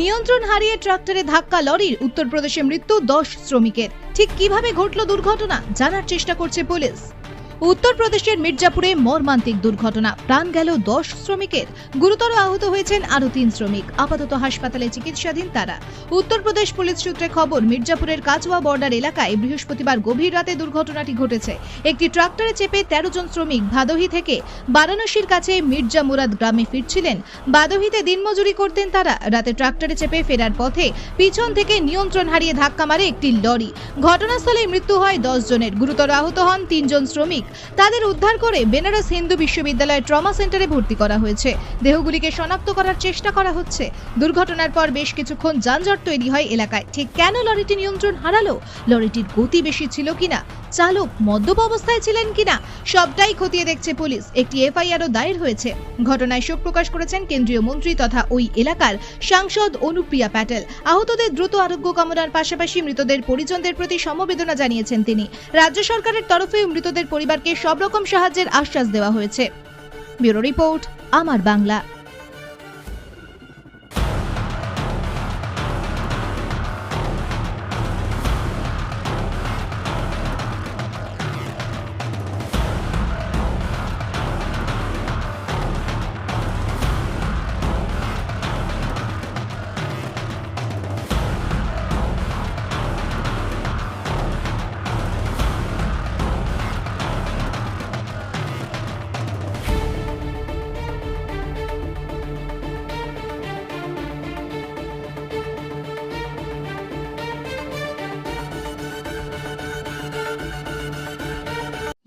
নিয়ন্ত্রণ হারিয়ে ট্রাক্টরে ধাক্কা, লরির উত্তরপ্রদেশে মৃত্যু, দশ শ্রমিকের। ঠিক কীভাবে ঘটল দুর্ঘটনা জানার চেষ্টা করছে পুলিশ। উত্তরপ্রদেশের মির্জাপুরে মর্মান্তিক দুর্ঘটনা। প্রাণ গেল দশ শ্রমিকের। গুরুতর আহত হয়েছেন আরও তিন শ্রমিক। আপাতত হাসপাতালে চিকিৎসাধীন তারা। উত্তরপ্রদেশ পুলিশ সূত্রে খবর, মির্জাপুরের কাচুয়া বর্ডার এলাকায় বৃহস্পতিবার গভীর রাতে দুর্ঘটনাটি ঘটেছে। একটি ট্রাক্টরে চেপে তেরো জন শ্রমিক ভাদোহী থেকে বারাণসীর কাছে মির্জা মুরাদ গ্রামে ফিরছিলেন। বাদোহীতে দিনমজুরি করতেন তারা। রাতে ট্রাক্টরে চেপে ফেরার পথে পিছন থেকে নিয়ন্ত্রণ হারিয়ে ধাক্কা মারে একটি লরি। ঘটনাস্থলে মৃত্যু হয় দশ জনের। গুরুতর আহত হন তিনজন শ্রমিক। তাদের উদ্ধার করে বেনারস হিন্দু বিশ্ববিদ্যালয়ের ট্রমা সেন্টারে ভর্তি করা হয়েছে। দেহগুলিকে শনাক্ত করার চেষ্টা করা হচ্ছে। দুর্ঘটনার পর বেশ কিছুক্ষণ যানজট তৈরি হয় এলাকায়। ঠিক কেন লরিটি নিয়ন্ত্রণ হারালো? লরিটির গতি বেশি ছিল কিনা? চালক মদ্যপ অবস্থায় ছিলেন কিনা সবটাই খতিয়ে দেখছে পুলিশ। একটি এফআইআরও দায়ের হয়েছে। ঘটনায় শোক প্রকাশ করেছেন কেন্দ্রীয় মন্ত্রী তথা ওই এলাকার সাংসদ অনুপ্রিয়া প্যাটেল। আহতদের দ্রুত আরোগ্য কামনার পাশাপাশি মৃতদের পরিজনদের প্রতি সমবেদনা জানিয়েছেন তিনি। রাজ্য সরকারের তরফেও মৃতদের পরিবারকে সব রকম সাহায্যের আশ্বাস দেওয়া হয়েছে। ব্যুরো রিপোর্ট, আমার বাংলা।